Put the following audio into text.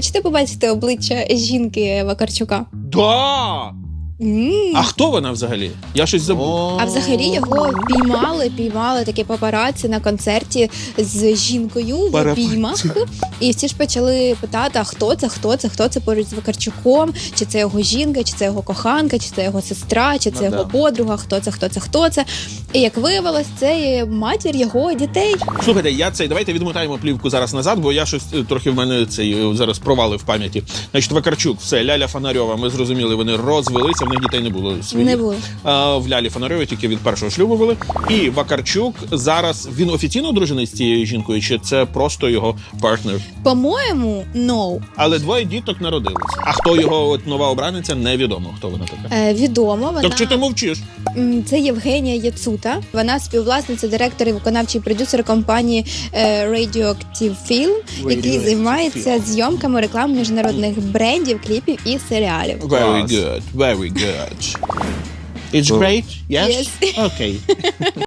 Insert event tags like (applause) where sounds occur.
Хочете побачити обличчя жінки Вакарчука? Да! М. А хто вона взагалі? Я щось забув. А взагалі його піймали, піймали такі папараці на концерті з жінкою в Папараці. обіймах. І всі ж почали питати: а хто це, хто це, хто це поруч з Вакарчуком, чи це його жінка, чи це його коханка, чи це його сестра, чи це Ну, його да. подруга, хто це, хто це, хто це. І як виявилось, це є матір його дітей. Слухайте, я цей давайте відмотаємо плівку зараз назад, бо я щось е, трохи в мене цей е, зараз провали в пам'яті. Значить, Вакарчук, все, Ляля Фонарьова. Ми зрозуміли, вони розвелися, в них дітей не було своїх. Не було. А, в Лялі Фонарьові тільки від першого шлюбу були. І Вакарчук зараз він офіційно одружений з цією жінкою, чи це просто його партнер? По-моєму, no. Але двоє діток народились. А хто його от нова обраниця, невідомо, хто вона така. Е, відомо, вона Так чи ти мовчиш? Це Євгенія Яцута. Вона співвласниця, директор і виконавчий продюсер компанії е, Radioactive Film, який займається займається зйомками реклам міжнародних брендів, кліпів і серіалів. Very good, very good. It's great, yes? Yes. Okay. (laughs)